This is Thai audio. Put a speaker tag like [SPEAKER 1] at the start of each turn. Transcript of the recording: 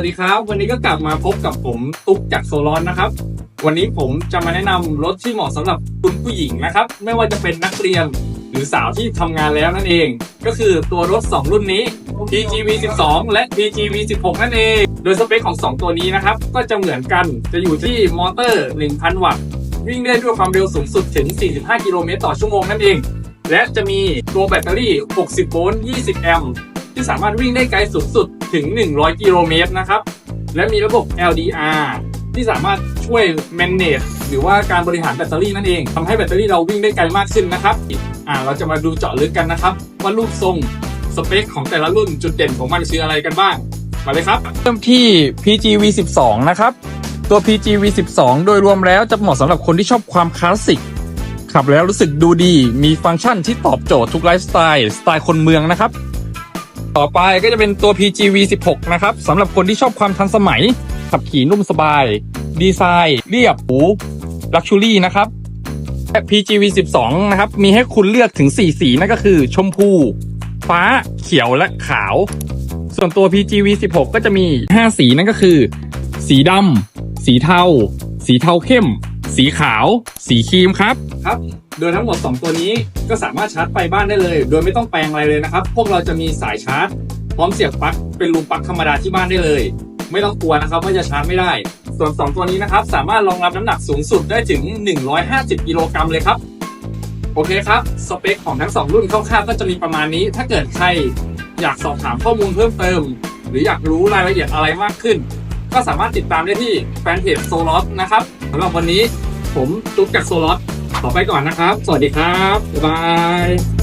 [SPEAKER 1] วัสดีครับ วันนี้ก็กลับมาพบกับผมตุ๊กจากโซลอนนะครับ วันนี้ผมจะมาแนะนำรถที่เหมาะสำหรับคุณผู้หญิงนะครับ ไม่ว่าจะเป็นนักเรียนหรือสาวที่ทำงานแล้วนั่นเอง ก็คือตัวรถ 2 รุ่นนี้ PGV 12 และ PGV 16 นั่นเอง โดยสเปคของ 2 ตัวนี้นะครับ ก็จะเหมือนกันจะอยู่ที่มอเตอร์ 1,000 วัตต์ วิ่งได้ด้วยความเร็วสูงสุดถึง 45 กิโลเมตรต่อชั่วโมงนั่นเอง และจะมีตัวแบตเตอรี่ 60 โวลต์ 20 แอมป์ที่สามารถวิ่งได้ไกลสูงสุด ถึง 100 กิโลเมตรนะครับ และมีระบบ LDR ที่สามารถช่วย manage หรือว่าการบริหารแบตเตอรี่นั่นเองทำให้แบตเตอรี่เราวิ่งได้ไกลมากขึ้นนะครับอ่าเราจะมาดูเจาะลึกกันนะครับ ว่ารูปทรงสเปคของแต่ละรุ่นจุดเด่นของมันคืออะไรกันบ้าง มาเลยครับเริ่มที่ PGV 12นะครับ ตัว PGV 12โดยรวมแล้วจะเหมาะสำหรับคนที่ชอบความคลาสสิกขับแล้วรู้สึกดูดี มีฟังก์ชันที่ตอบโจทย์ทุกไลฟ์สไตล์ สไตล์คนเมืองนะครับ ต่อไปก็จะเป็นตัว PGV 16 นะครับสำหรับคนที่ชอบความทันสมัย ขับขี่นุ่มสบาย ดีไซน์ เรียบหรูลักชูรี่นะครับและ PGV 12 นะครับ มีให้คุณเลือกถึง 4 สีนั่นก็คือ ชมพู ฟ้า เขียวและขาว ส่วนตัว PGV 16 ก็จะมี 5 สีนั่นก็คือ สีดำสีเทา สีเทาเข้ม สีขาว สีครีมครับ ครับ โดยทั้งหมด 2 ตัวนี้ก็สามารถชาร์จไฟบ้านได้เลย โดยไม่ต้องแปลงอะไรเลยนะครับ พวกเราจะมีสายชาร์จ พร้อมเสียบปลั๊กเป็นรูปลั๊กธรรมดาที่บ้านได้เลย ไม่ต้องกลัวนะครับว่าจะชาร์จไม่ได้ ส่วน 2 ตัวนี้นะครับสามารถรองรับน้ำหนักสูงสุดได้ถึง 150 กิโลกรัมเลยครับ โอเคครับ สเปคของทั้ง 2 รุ่นคร่าวๆก็จะมีประมาณนี้ ถ้าเกิดใครอยากสอบถามข้อมูลเพิ่มเติม หรืออยากรู้รายละเอียดอะไรมากขึ้น ก็สามารถติดตามได้ที่แฟนเพจโซลอสนะครับสำหรับวันนี้ ผมตุ๊กจากโซลอตขอไปก่อนนะครับ สวัสดีครับ บ๊ายบาย